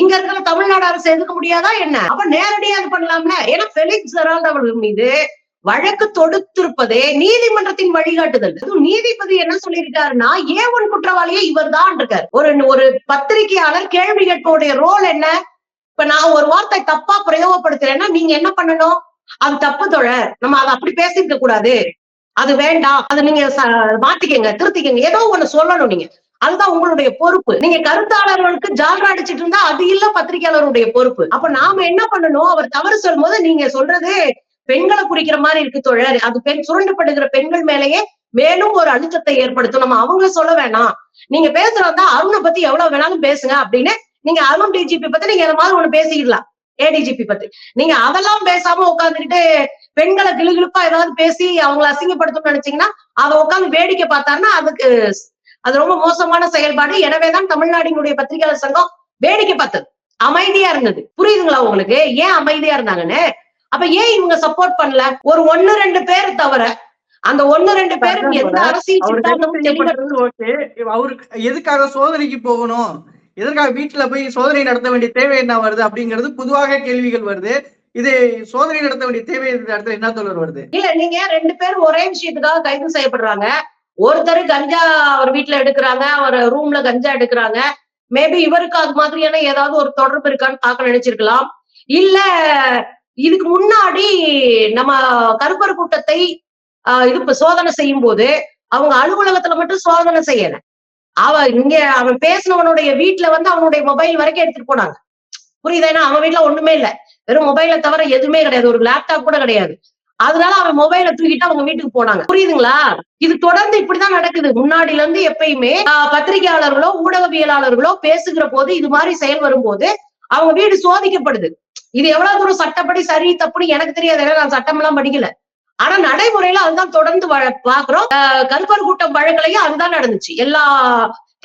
இங்க இருக்கிற தமிழ்நாடு அரசு எதுக்க முடியாதா என்ன? அப்ப நேரடியா இது பண்ணலாம்ல. ஏன்னா பெலிக்ஸ் ஜெரால்ட் அவர்கள் மீது வழக்கு தொடுத்திருப்பதே நீதிமன்றத்தின் வழிகாட்டுதல். நீதிபதி என்ன சொல்லியிருக்காருன்னா ஏ ஒன் குற்றவாளியே இவர் தான் இருக்கார் ஒரு ஒரு பத்திரிகையாளர் கேள்வி கேட்போடைய ரோல் என்ன? இப்ப நான் ஒரு வார்த்தை தப்பா பிரயோகப்படுத்துறேன்னா நீங்க என்ன பண்ணணும்? அது தப்பு தோழர். நம்ம அதை அப்படி பேசிக்க கூடாது. அது வேண்டாம். அதை நீங்க மாத்திக்கங்க திருத்திக்கங்க. ஏதோ ஒண்ணு சொல்லணும் நீங்க. அதுதான் உங்களுடைய பொறுப்பு. நீங்க கருத்தாளர்களுக்கு ஜால்ரா அடிச்சிட்டு இருந்தா அது இல்ல பத்திரிகையாளருடைய பொறுப்பு. அப்ப நாம என்ன பண்ணணும்? அவர் தவறு சொல்லும் போது நீங்க சொல்றது பெண்களை குறிக்கிற மாதிரி இருக்கு தோழர் அது பெண் சுரண்டப்படுகிற பெண்கள் மேலேயே மேலும் ஒரு அழுத்தத்தை ஏற்படுத்தும். நம்ம அவங்க சொல்ல வேணாம். நீங்க பேசுறதா அருணை பத்தி எவ்வளவு வேணாலும் பேசுங்க அப்படின்னு நீங்க அருண் டிஜிபி பத்தி நீங்க எந்த மாதிரி ஒண்ணு பேசிக்கலாம் ஏடிஜிபி பத்தி. நீங்க அதெல்லாம் பேசாம உட்காந்துக்கிட்டு பெண்களை கிளுகிழுப்பா ஏதாவது பேசி அவங்களை அசிங்கப்படுத்தணும்னு நினைச்சீங்கன்னா அதை உட்காந்து வேடிக்கை பார்த்தாருன்னா அதுக்கு அது ரொம்ப மோசமான செயல்பாடு. எனவேதான் தமிழ்நாடினுடைய பத்திரிகையாளர் சங்கம் வேடிக்கை பார்த்தது. அமைதியா இருந்தது. புரியுதுங்களா உங்களுக்கு? ஏன் அமைதியா இருந்தாங்கன்னு? அப்ப ஏன் இவங்க சப்போர்ட் பண்ணல? ஒரு ஒண்ணு ரெண்டு பேர் தவிர. அந்த ஒண்ணு ரெண்டு பேரும் எந்த அரசியல் அவருக்கு எதுக்காக சோதனைக்கு போகணும்? எதற்காக வீட்டுல போய் சோதனை நடத்த வேண்டிய தேவை என்ன வருது அப்படிங்கிறது பொதுவாக கேள்விகள் வருது. இது சோதனை நடத்த வேண்டிய தேவை இடத்துல என்ன தொடர் வருது? இல்ல நீங்க ரெண்டு பேரும் ஒரே விஷயத்துக்காக கைது செய்யப்படுறாங்க? ஒருத்தர் கஞ்சா அவர் வீட்டுல எடுக்கிறாங்க அவர் ரூம்ல கஞ்சா எடுக்கிறாங்க. மேபி இவருக்கு அது மாதிரியான ஏதாவது ஒரு தொடர்பு இருக்கான்னு பார்க்க நினைச்சிருக்கலாம். இல்ல இதுக்கு முன்னாடி நம்ம கருப்பர் கூட்டத்தை ஆஹ் இது சோதனை செய்யும் போது அவங்க அலுவலகத்துல மட்டும் சோதனை செய்யல. அவ இங்க அவன் பேசினவனுடைய வீட்டுல வந்து அவனுடைய மொபைல் வரைக்கும் எடுத்துட்டு போனாங்க. புரியுதா? ஏன்னா அவன் வீட்டுல ஒண்ணுமே இல்ல. வெறும் மொபைலை தவிர எதுவுமே கிடையாது. ஒரு லேப்டாப் கூட கிடையாது. அதனால அவன் மொபைலை தூக்கிட்டு அவங்க வீட்டுக்கு போனாங்க. புரியுதுங்களா? இது தொடர்ந்து இப்படிதான் நடக்குது. முன்னாடில இருந்து எப்பயுமே ஆஹ், பத்திரிகையாளர்களோ ஊடகவியலாளர்களோ பேசுகிற போது இது மாதிரி செயல் வரும்போது அவங்க வீடு சோதிக்கப்படுது. இது எவ்வளவு தூரம் சட்டப்படி சரி தப்புன்னு எனக்கு தெரியாது. நான் சட்டம் எல்லாம் படிக்கல. ஆனா நடைமுறையில அதுதான் தொடர்ந்து பாக்குறோம் கருப்பர் கூட்டம் வழக்கிலையும் அதுதான் நடந்துச்சு. எல்லா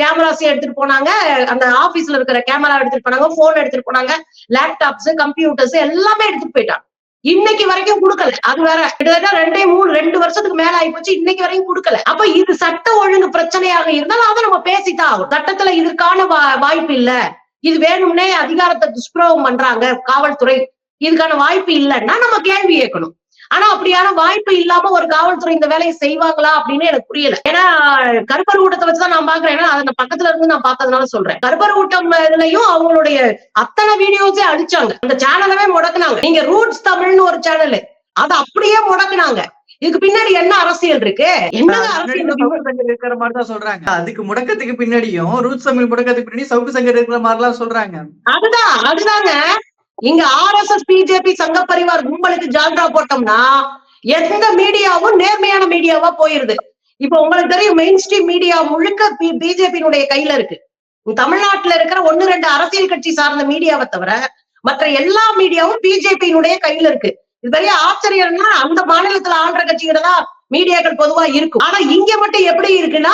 கேமராஸையும் எடுத்துட்டு போனாங்க. அந்த ஆபீஸ்ல இருக்கிற கேமரா எடுத்துட்டு போனாங்க போன் எடுத்துட்டு போனாங்க லேப்டாப்ஸ் கம்ப்யூட்டர்ஸ் எல்லாமே எடுத்துட்டு போயிட்டாங்க. இன்னைக்கு வரைக்கும் கொடுக்கல. அது வேற கிட்டத்தட்ட ரெண்டே மூணு ரெண்டு வருஷத்துக்கு மேல ஆயிப்போச்சு. இன்னைக்கு வரைக்கும் கொடுக்கல. அப்ப இது சட்ட ஒழுங்கு பிரச்சனையாக இருந்தாலும் அதை நம்ம பேசித்தான் ஆகும் சட்டத்துல இதற்கான வா- வாய்ப்பு இல்ல. இது வேணும்னே அதிகாரத்தை துஷ்பிரயோகம் பண்றாங்க காவல்துறை. இதுக்கான வாய்ப்பு இல்லைன்னா நம்ம கேள்வி கேட்கணும். ஆனா அப்படியான வாய்ப்பு இல்லாம ஒரு காவல்துறை இந்த வேலையை செய்வாங்களா அப்படின்னு எனக்கு புரியல. ஏன்னா கருப்பர் ஊட்டத்தை வச்சுதான் நான் பாக்குறேன் ஏன்னா அதை நான் பக்கத்துல இருந்து நான் பார்த்ததுனால சொல்றேன். கருப்பர் ஊட்டம் இதுலயும் அவங்களுடைய அத்தனை வீடியோஸே அடிச்சாங்க. அந்த சேனலவே முடக்குனாங்க. நீங்க ரூட்ஸ் தமிழ்னு ஒரு சேனல் அதை அப்படியே முடக்குனாங்க. இதுக்கு பின்னாடி என்ன அரசியல் இருக்கு? என்னங்க அரசியல் இருக்கிற மாதிரி தான் சொல்றாங்க. அதுக்கு முடக்கத்துக்கு பின்னாடியும் ரூட் தமிழ் முடக்கத்துக்கு பின்னாடி சவுக்கு சங்கர் இருக்கிற மாதிரி எல்லாம் சொல்றாங்க. அதுதான் அதுதாங்க. இங்க ஆர்எஸ்எஸ் பிஜேபி சங்க பரிவார் கும்பலுக்கு ஜால்ரா போட்டோம்னா எந்த மீடியாவும் நேர்மையான மீடியாவா போயிருது. இப்ப உங்களுக்கு தெரியும் மெயின் ஸ்ட்ரீம் மீடியா முழுக்க பிஜேபியினுடைய கையில இருக்கு. தமிழ்நாட்டுல இருக்கிற ஒண்ணு ரெண்டு அரசியல் கட்சி சார்ந்த மீடியாவை தவிர மற்ற எல்லா மீடியாவும் பிஜேபியினுடைய கையில இருக்கு. இது பெரிய ஆச்சரியம்னா அந்த மாநிலத்துல ஆண்ட கட்சிகிட்ட தான் மீடியாக்கள் பொதுவா இருக்கும். ஆனா இங்க மட்டும் எப்படி இருக்குன்னா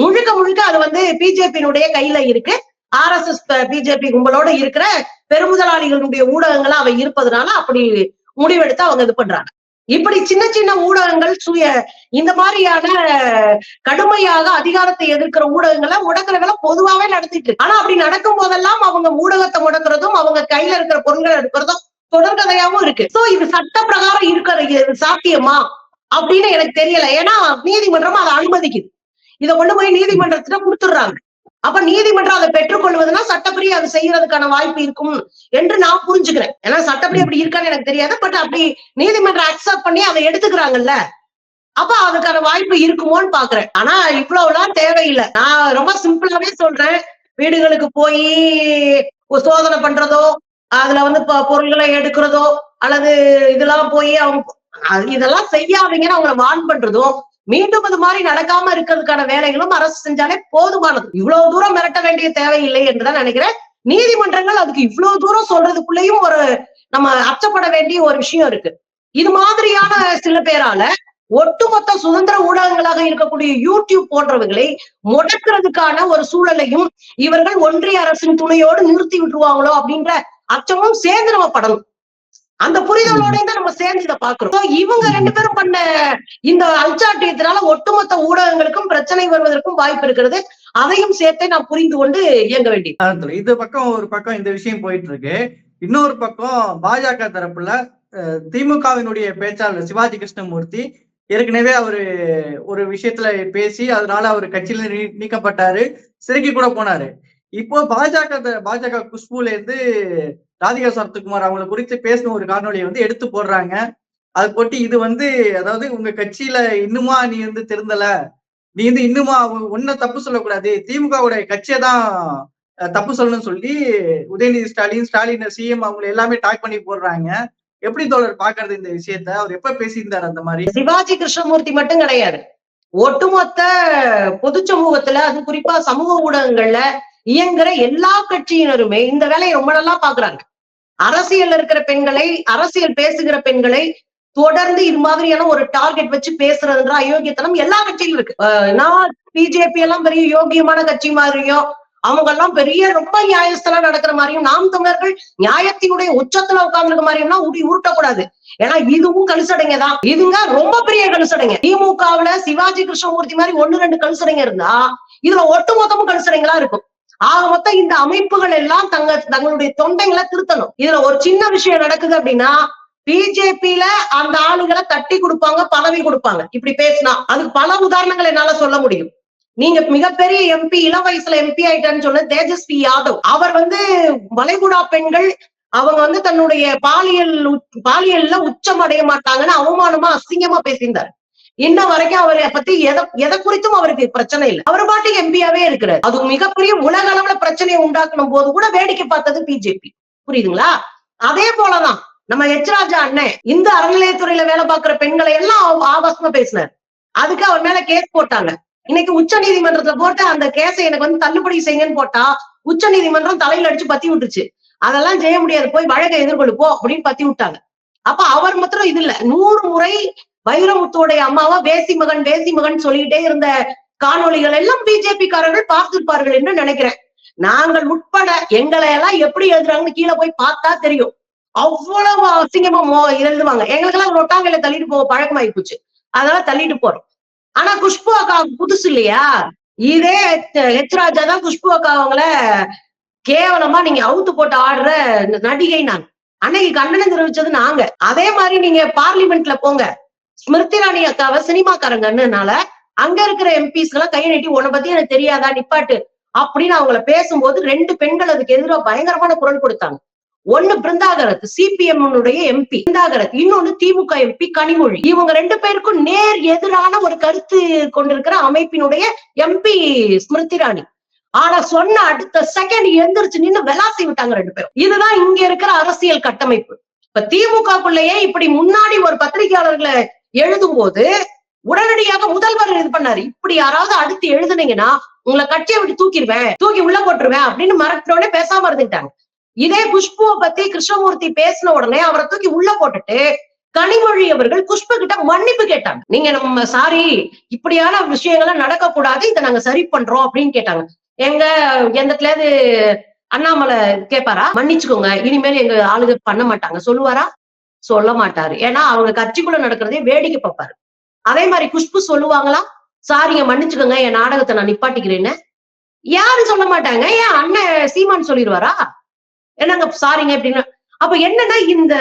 முழுக்க முழுக்க அது வந்து பிஜேபியினுடைய கையில இருக்கு. ஆர்எஸ்எஸ் பிஜேபி கும்பலோட இருக்கிற பெருமுதலாளிகளுடைய ஊடகங்களா அவ இருப்பதனால அப்படி முடிவெடுத்து அவங்க இது பண்றாங்க. இப்படி சின்ன சின்ன ஊடகங்கள் சுய இந்த மாதிரியான கடுமையாக அதிகாரத்தை எதிர்க்கிற ஊடகங்களை முடக்கிறவங்களை பொதுவாவே நடத்திட்டு இருக்கு. ஆனா அப்படி நடக்கும் போதெல்லாம் அவங்க ஊடகத்தை முடக்கிறதும் அவங்க கையில இருக்கிற பொருள்களை எடுக்கிறதும் தொடர்கதையாவும் இருக்கு. சோ இது சட்ட பிரகாரம் இருக்கிற சாத்தியமா? அப்படின்னு எனக்கு தெரியல. ஏன்னா நீதிமன்றம் அதை அனுமதிக்குது. இதை கொண்டு போய் நீதிமன்றத்துல கொடுத்துடுறாங்க. அப்ப நீதிமன்றம் அதை பெற்றுக்கொள்வதுன்னா சட்டப்படி அது செய்யறதுக்கான வாய்ப்பு இருக்கும் என்று நான் புரிஞ்சுக்கிறேன். ஏன்னா சட்டப்படி அப்படி இருக்கான்னு எனக்கு தெரியாது. பட் அப்படி நீதிமன்றம் அக்செப்ட் பண்ணி அதை எடுத்துக்கிறாங்கல்ல. அப்ப அதுக்கான வாய்ப்பு இருக்குமோன்னு பாக்குறேன். ஆனா இவ்வளவுலாம் தேவையில்லை. நான் ரொம்ப சிம்பிளாவே சொல்றேன். வீடுகளுக்கு போய் சோதனை பண்றதோ அதுல வந்து பொருள்களை எடுக்கிறதோ அல்லது இதெல்லாம் போய் அவங்க இதெல்லாம் செய்யாதீங்கன்னு அவங்களை வான் பண்றதும் மீண்டும் இது மாதிரி நடக்காம இருக்கிறதுக்கான வேலைகளும் அரசு செஞ்சாலே போதுமானது. இவ்வளவு தூரம் மிரட்ட வேண்டிய தேவையில்லை என்றுதான் நினைக்கிறேன். நீதிமன்றங்கள் அதுக்கு இவ்வளவு தூரம் சொல்றதுக்குள்ளேயும் ஒரு நம்ம அச்சப்பட வேண்டிய ஒரு விஷயம் இருக்கு. இது மாதிரியான சில பேரால ஒட்டுமொத்த சுதந்திர ஊடகங்களாக இருக்கக்கூடிய யூடியூப் போன்றவர்களை முடக்கிறதுக்கான ஒரு சூழலையும் இவர்கள் ஒன்றிய அரசின் துணையோடு நிறுத்தி விட்டுருவாங்களோ அப்படின்ற அச்சமும் சேர்ந்து நம்ம படணும். அந்த புரிதலோட தான் நம்ம சேர்ந்து இதை பாக்குறோம் இவங்க ரெண்டு பேரும் பண்ண இந்த அல்சாட்டியத்தினால ஒட்டுமொத்த ஊடகங்களுக்கும் பிரச்சனை வருவதற்கும் வாய்ப்பு இருக்கிறது. அதையும் சேர்த்தே நாம் புரிந்து கொண்டு இயங்க வேண்டியது. இது பக்கம் ஒரு பக்கம் இந்த விஷயம் போயிட்டு இருக்கு இன்னொரு பக்கம் பாஜக தரப்புல அஹ், திமுகவினுடைய பேச்சாளர் சிவாஜி கிருஷ்ணமூர்த்தி ஏற்கனவே அவரு ஒரு விஷயத்துல பேசி அதனால அவர் கட்சியில நீக்கப்பட்டாரு. சிறைக்கு கூட போனாரு. இப்போ பாஜக பாஜக குஷ்புல இருந்து ராதிகா சரத்குமார் அவங்களை குறித்து பேசின ஒரு காணொலியை வந்து எடுத்து போடுறாங்க. அது போட்டு இது வந்து அதாவது உங்க கட்சியில இன்னுமா நீ வந்து திருந்தல? நீ வந்து இன்னுமா ஒன்ன தப்பு சொல்லக்கூடாது. திமுகவுடைய கட்சியை தான் தப்பு சொல்லணும்னு சொல்லி உதயநிதி ஸ்டாலின் ஸ்டாலின் சிஎம் அவங்க எல்லாமே டாக் பண்ணி போடுறாங்க. எப்படி தோழர் பாக்குறது இந்த விஷயத்த? அவர் எப்ப பேசியிருந்தாரு அந்த மாதிரி? சிவாஜி கிருஷ்ணமூர்த்தி மட்டும் கிடையாது. ஒட்டுமொத்த பொது சமூகத்துல அது குறிப்பா சமூக ஊடகங்கள்ல இயங்குற எல்லா கட்சியினருமே இந்த வேலையை ரொம்ப நல்லா பாக்குறாங்க. அரசியல்ல இருக்கிற பெண்களை அரசியல் பேசுகிற பெண்களை தொடர்ந்து இது மாதிரியான ஒரு டார்கெட் வச்சு பேசுறதுன்ற அயோக்கியத்தனம் எல்லா கட்சியிலும் இருக்கு. அஹ் நான் பிஜேபி எல்லாம் பெரிய யோகியமான கட்சி மாதிரியும் அவங்க எல்லாம் பெரிய ரொம்ப நியாயஸ்தலா நடக்கிற மாதிரியும் நாம் தமிழர்கள் நியாயத்தினுடைய உச்சத்துல உட்கார்ந்துருக்க மாதிரியும்னா உடி உருட்டக்கூடாது. ஏன்னா இதுவும் கழுசடைங்க தான். இதுங்க ரொம்ப பெரிய கழுசடைங்க. திமுகவுல சிவாஜி கிருஷ்ணமூர்த்தி மாதிரி ஒண்ணு ரெண்டு கழுசடைங்க இருந்தா இதுல ஒட்டுமொத்தமும் கழுசடைங்களா இருக்கும். ஆக மொத்தம் இந்த அமைப்புகள் எல்லாம் தங்க தங்களுடைய தொண்டைங்களை திருத்தணும். இதுல ஒரு சின்ன விஷயம் நடக்குது அப்படின்னா பிஜேபியில அந்த ஆளுங்களை தட்டி கொடுப்பாங்க பதவி கொடுப்பாங்க. இப்படி பேசினா அதுக்கு பல உதாரணங்கள் என்னால சொல்ல முடியும். நீங்க மிகப்பெரிய எம்பி இளம் வயசுல எம்பி ஆயிட்டான்னு சொன்ன தேஜஸ்வி யாதவ். அவர் வந்து வளைகுடா பெண்கள் அவங்க வந்து தன்னுடைய பாலியல் பாலியல்ல உச்சம் அடைய மாட்டாங்கன்னு அவமானமா அசிங்கமா பேசியிருந்தாரு. இன்ன வரைக்கும் அவரை பத்தி எதை எதை குறித்தும் அவருக்கு பிரச்சனை இல்லை. அவர் பாட்டுக்கு எம்பியாவே இருக்கிறார். அது மிகப்பெரிய உலக அளவுல பிரச்சனையை உண்டாக்கணும் போது கூட வேடிக்கை பார்த்தது பிஜேபி புரியுதுங்களா? அதே போலதான் நம்ம எச் ராஜா அண்ணன் இந்த அறநிலையத்துறையில வேலை பார்க்கிற பெண்களை எல்லாம் ஆபாசமா பேசினார். அதுக்கு அவர் மேல கேஸ் போட்டாங்க. இன்னைக்கு உச்ச நீதிமன்றத்துல போட்டு அந்த கேஸை எனக்கு வந்து தள்ளுபடி செய்யுங்கன்னு போட்டா உச்ச நீதிமன்றம் தலையில அடிச்சு பத்தி விட்டுச்சு அதெல்லாம் செய்ய முடியாது. போய் வழக்கை எதிர்கொள்ளு போ அப்படின்னு பத்தி விட்டாங்க. அப்ப அவர் மாத்திரம் இது இல்ல. நூறு முறை வைரமுத்துவோடைய அம்மாவா வேசி மகன் வேசி மகன் சொல்லிக்கிட்டே இருந்த காணொளிகள் எல்லாம் பிஜேபி காரர்கள் பார்த்திருப்பார்கள் என்று நினைக்கிறேன். நாங்கள் உட்பட எங்களை எல்லாம் எப்படி எழுதுறாங்கன்னு கீழே போய் பார்த்தா தெரியும். அவ்வளவு அசிங்கமா மோ- எழுதுவாங்க. எங்களுக்கெல்லாம் ரொட்டாங்கல தள்ளிட்டு போக பழக்கமாயி போச்சு. அதனால தள்ளிட்டு போறோம். ஆனா குஷ்பு அக்கா புதுசு இல்லையா? இதே ஹெச் ராஜா தான் குஷ்பு அக்கா அவங்கள கேவலமா நீங்க அவுத்து போட்டு ஆடுற நடிகை நான். அன்னைக்கு கண்டனம் தெரிவிச்சது நாங்க. அதே மாதிரி நீங்க பார்லிமெண்ட்ல போங்க. ஸ்மிருதி ராணி அக்காவை சினிமாக்காரங்கன்னுனால அங்க இருக்கிற எம்பிஸ் எல்லாம் கை நீட்டி உன்னை பத்தி எனக்கு தெரியாதா? நிப்பாட்டு. அப்படின்னு அவங்கள பேசும்போது ரெண்டு பெண்கள் அதுக்கு எதிராக பயங்கரமான குரல் கொடுத்தாங்க. ஒண்ணு பிருந்தாகரத் சிபிஎம் எம்பி பிருந்தாகரத் இன்னொன்னு திமுக எம்பி கனிமொழி. இவங்க ரெண்டு பேருக்கும் நேர் எதிரான ஒரு கருத்து கொண்டிருக்கிற அமைப்பினுடைய எம்பி ஸ்மிருதி ராணி ஆனா சொன்ன அடுத்த செகண்ட் எந்திரிச்சு நின்னு விளாசி விட்டாங்க ரெண்டு பேரும். இதுதான் இங்க இருக்கிற அரசியல் கட்டமைப்பு. இப்ப திமுகக்குள்ளேயே இப்படி முன்னாடி ஒரு பத்திரிகையாளர்களை எழுதும் போது உடனடியாக முதல்வர் இது பண்ணாரு. இப்படி யாராவது அடுத்து எழுதுனீங்கன்னா உங்களை கட்சியை விட்டு தூக்கிடுவேன் தூக்கி உள்ள போட்டுருவேன் அப்படின்னு மறக்கிறோடனே பேசாம இருந்துட்டாங்க இதே குஷ்புவை பத்தி கிருஷ்ணமூர்த்தி பேசின உடனே அவரை தூக்கி உள்ள போட்டுட்டு கனிமொழி அவர்கள் குஷ்பு கிட்ட மன்னிப்பு கேட்டாங்க. நீங்க நம்ம சாரி இப்படியான விஷயங்கள்லாம் நடக்க கூடாது இதை நாங்க சரி பண்றோம் அப்படின்னு கேட்டாங்க. எங்க எந்தத்துலயாவது அண்ணாமலை கேட்பாரா மன்னிச்சுக்கோங்க இனிமேல் எங்க ஆளுங்க பண்ண மாட்டாங்க. சொல்லுவாரா? சொல்ல மாட்டாரு ஏன்னா அவங்க கட்சிக்குள்ள நடக்கிறதே வேடிக்கை பார்ப்பாரு. அதே மாதிரி குஷ்பு சொல்லுவாங்களா? சாரிங்க மன்னிச்சுக்கோங்க என் நாடகத்தை நான் நிப்பாட்டிக்கிறேன்னு. யாரும் சொல்ல மாட்டாங்க? ஏன் அண்ணன் சீமான் சொல்லிடுவாரா? என்னங்க சாரிங்க அப்படின்னு. அப்ப என்னன்னா இந்த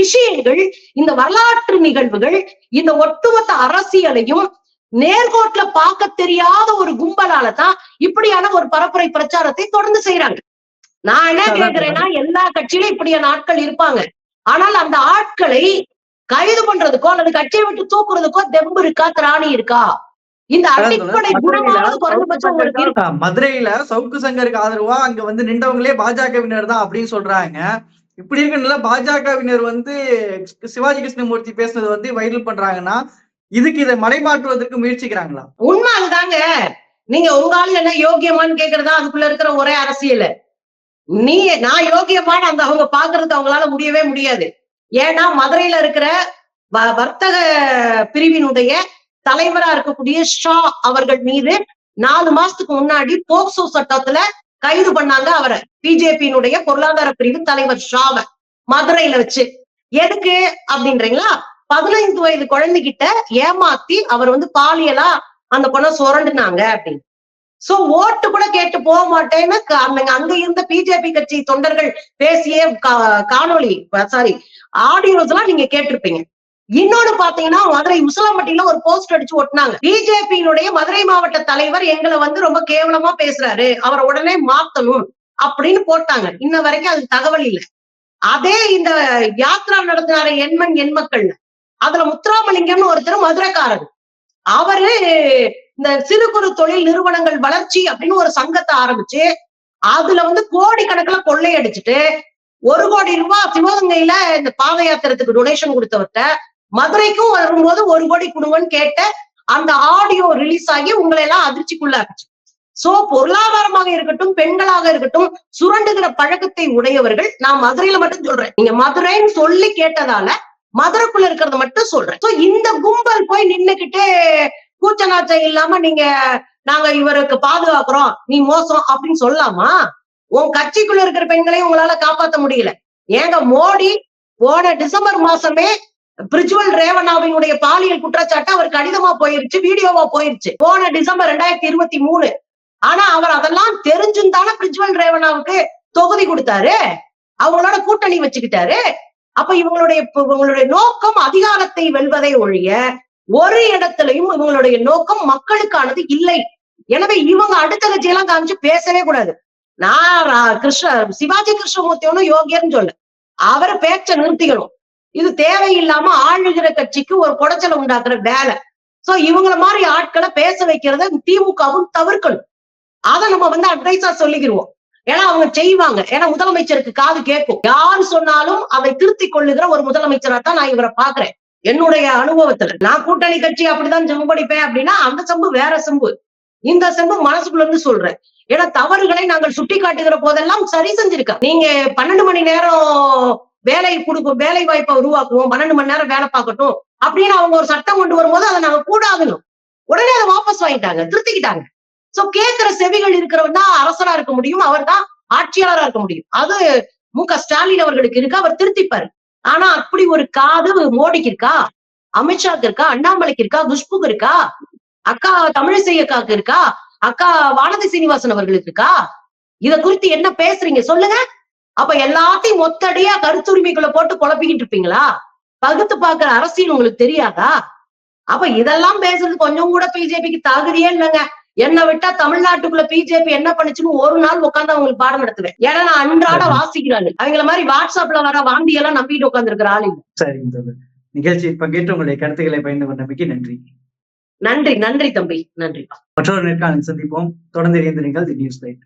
விஷயங்கள் இந்த வரலாற்று நிகழ்வுகள் இந்த ஒட்டுமொத்த அரசியலையும் நேர்கோட்டுல பார்க்க தெரியாத ஒரு கும்பலால தான் இப்படியான ஒரு பரப்புரை பிரச்சாரத்தை தொடர்ந்து செய்யறாங்க நான் என்ன கேக்குறேன்னா எல்லா கட்சியிலும் இப்படியான ஆட்கள் இருப்பாங்க. ஆனால் அந்த ஆட்களை கைது பண்றதுக்கோ அல்லது கட்சியை விட்டு தூக்குறதுக்கோ தெம்பு இருக்கா திராணி இருக்கா? இந்த அடிப்படை குணமானது குறைந்தபட்சம் மதுரையில சவுக்கு சங்கருக்கு ஆதரவா அங்க வந்து நின்றவங்களே பாஜகவினர் தான் அப்படின்னு சொல்றாங்க. இப்படி இருக்கனால பாஜகவினர் வந்து சிவாஜி கிருஷ்ணமூர்த்தி பேசுனது வந்து வைரல் பண்றாங்கன்னா இதுக்கு இதை மறைமாற்றுவதற்கு முயற்சிக்கிறாங்களா? உண்மை அதுதாங்க நீங்க உங்க ஆளு என்ன யோகியமான்னு கேக்குறதா? அதுக்குள்ள இருக்கிற ஒரே அரசியல். நீ நான் யோகியமான அந்த அவங்க பாக்குறது அவங்களால முடியவே முடியாது. ஏன்னா மதுரையில இருக்கிற வ- வர்த்தக பிரிவினுடைய தலைவரா இருக்கக்கூடிய ஷா அவர்கள் மீது நாலு மாசத்துக்கு முன்னாடி போக்சோ சட்டத்துல கைது பண்ணாங்க அவரை. பிஜேபியினுடைய பொருளாதார பிரிவு தலைவர் ஷாவ மதுரையில வச்சு. எதுக்கு அப்படின்றீங்களா? பதினைந்து வயது குழந்தைகிட்ட ஏமாத்தி அவர் வந்து பாலியலா அந்த பொண்ணை சுரண்டுனாங்க அப்படின்னு. சோ ஓட்டு கூட கேட்டு போக மாட்டேன்னு அங்க இருந்த பிஜேபி கட்சி தொண்டர்கள் பேசிய கா- காணொளி சாரி ஆடியோஸ் எல்லாம் நீங்க கேட்டிருப்பீங்க. இன்னொன்னு பாத்தீங்கன்னா மதுரை உசிலம்பட்டியில ஒரு போஸ்ட் அடிச்சு ஒட்டினாங்க. பிஜேபியினுடைய மதுரை மாவட்ட தலைவர் எங்களை வந்து ரொம்ப கேவலமா பேசுறாரு. அவரை உடனே மாத்தணும் அப்படின்னு போட்டாங்க. இன்ன வரைக்கும் அது தகவல் இல்லை. அதே இந்த யாத்ரா நடத்தினார எண்மண் எண்மக்கள் அதுல முத்துராமலிங்கம்னு ஒருத்தர் மதுரைக்காரர். அவரு இந்த சிறு குறு தொழில் நிறுவனங்கள் வளர்ச்சி அப்படின்னு ஒரு சங்கத்தை ஆரம்பிச்சு அதுல வந்து கோடிக்கணக்குல கொள்ளையடிச்சிட்டு ஒரு கோடி ரூபாய் சிவகங்கையில இந்த பாத யாத்திரத்துக்கு டொனேஷன் கொடுத்தவர்கிட்ட மதுரைக்கும் வரும்போது ஒரு கோடி கொடுங்கன்னு கேட்ட அந்த ஆடியோ ரிலீஸ் ஆகி உங்களை எல்லாம் அதிர்ச்சிக்குள்ளாச்சு சோ பொருளாதாரமாக இருக்கட்டும் பெண்களாக இருக்கட்டும் சுரண்டுகிற பழக்கத்தை உடையவர்கள் நான் மதுரையில மட்டும் சொல்றேன். நீங்க மதுரைன்னு சொல்லி கேட்டதால மதுரைக்குள்ள இருக்கிறத மட்டும் சொல்றேன். சோ இந்த கும்பல் போய் நின்னுகிட்டே கூச்ச நாச்சம் இல்லாம நீங்க நாங்க இவருக்கு பாதுகாக்கிறோம் நீ மோசம் அப்படின்னு சொல்லலாமா உன் கட்சிக்குள்ள இருக்கிற பெண்களையும் உங்களால காப்பாத்த முடியல. ஏங்க மோடி போன டிசம்பர் மாசமே பிரிஜுவல் ரேவண்ணாவினுடைய பாலியல் குற்றச்சாட்டு அவர் கடிதமா போயிருச்சு வீடியோவா போயிருச்சு. போன டிசம்பர் ரெண்டாயிரத்தி இருபத்தி மூணு. ஆனா அவர் அதெல்லாம் தெரிஞ்சும் தானே பிரிஜுவல் ரேவண்ணாவுக்கு தொகுதி கொடுத்தாரு? அவங்களோட கூட்டணி வச்சுக்கிட்டாரு? அப்ப இவங்களுடைய இவங்களுடைய நோக்கம் அதிகாரத்தை வெல்வதை ஒழிய ஒரு இடத்துலயும் இவங்களுடைய நோக்கம் மக்களுக்கானது இல்லை. எனவே இவங்க அடுத்த கட்சியெல்லாம் காமிச்சு பேசவே கூடாது. நான் கிருஷ்ண சிவாஜி கிருஷ்ணமூர்த்தியோனும் யோகியர்னு சொல்ல அவரை பேச்ச நிறுத்திக்கணும். இது தேவையில்லாம ஆளுகிற கட்சிக்கு ஒரு குடைச்சலை உண்டாக்குற வேலை. சோ இவங்கள மாதிரி ஆட்களை பேச வைக்கிறத திமுகவும் தவிர்க்கணும். அதை நம்ம வந்து அட்வைஸா சொல்லிக்கிருவோம். ஏன்னா அவங்க செய்வாங்க. ஏன்னா முதலமைச்சருக்கு காது கேட்கும். யாரு சொன்னாலும் அதை திருத்திக் கொள்ளுகிற ஒரு முதலமைச்சரா தான் நான் இவரை பாக்குறேன் என்னுடைய அனுபவத்துல. நான் கூட்டணி கட்சி அப்படிதான் செம்படிப்பேன் அப்படின்னா அந்த செம்பு வேற செம்பு. இந்த செம்பு மனசுக்குள்ள இருந்து சொல்றேன். ஏன்னா தவறுகளை நாங்கள் சுட்டி காட்டுகிற போதெல்லாம் சரி செஞ்சிருக்க. நீங்க பன்னெண்டு மணி நேரம் வேலை கொடுக்கும் வேலை வாய்ப்பை உருவாக்குவோம். பன்னெண்டு மணி நேரம் வேலை பார்க்கட்டும். அப்படின்னு அவங்க ஒரு சட்டம் கொண்டு வரும்போது அதை நாங்க கூடாதுன்னு உடனே அதை வாபஸ் வாங்கிட்டாங்க. திருத்திக்கிட்டாங்க. சோ கேட்கிற செவிகள் இருக்கிறவன் தான் அரசரா இருக்க முடியும். அவர் தான் ஆட்சியாளரா இருக்க முடியும். அது மு க ஸ்டாலின் அவர்களுக்கு இருக்கு. அவர் திருத்திப்பாரு. ஆனா அப்படி ஒரு காது மோடிக்கு இருக்கா? அமித்ஷாக்கு இருக்கா? அண்ணாமலைக்கு இருக்கா? குஷ்புக்கு இருக்கா? அக்கா தமிழிசை அக்காக்கு இருக்கா? அக்கா வானதி சீனிவாசன் அவர்களுக்கு இருக்கா? இத குறித்து என்ன பேசுறீங்க? சொல்லுங்க. அப்ப எல்லாத்தையும் மொத்தடியா கருத்துரிமைக்குள்ள போட்டு குழப்பிக்கிட்டு இருப்பீங்களா? பகுத்து பாக்குற அரசியல் உங்களுக்கு தெரியாதா? அப்ப இதெல்லாம் பேசுறது கொஞ்சம் கூட பிஜேபிக்கு தகுதியே இல்லைங்க. என்ன விட்டா தமிழ்நாட்டுக்குள்ள பிஜேபி என்ன பண்ணுச்சுன்னு ஒரு நாள் உட்கார்ந்து அவங்களுக்கு பாடம் நடத்துவேன். ஏன்னா நான் அன்றாட வாசிக்கிறாங்க அவங்கள மாதிரி வாட்ஸ்அப்ல வர வாந்தி எல்லாம் நம்பிட்டு உட்கார்ந்துருக்கிற ஆள் இல்ல. சரிங்க நிகழ்ச்சியில் பங்கேற்று உங்களுடைய கருத்துக்களை பயந்து கொண்டமைக்கு நன்றி. நன்றி நன்றி தம்பி. நன்றி. மற்றொரு நேர்காணல் சந்திப்போம். தொடர்ந்து இணைந்திருங்கள் தி நியூஸ் லைட்.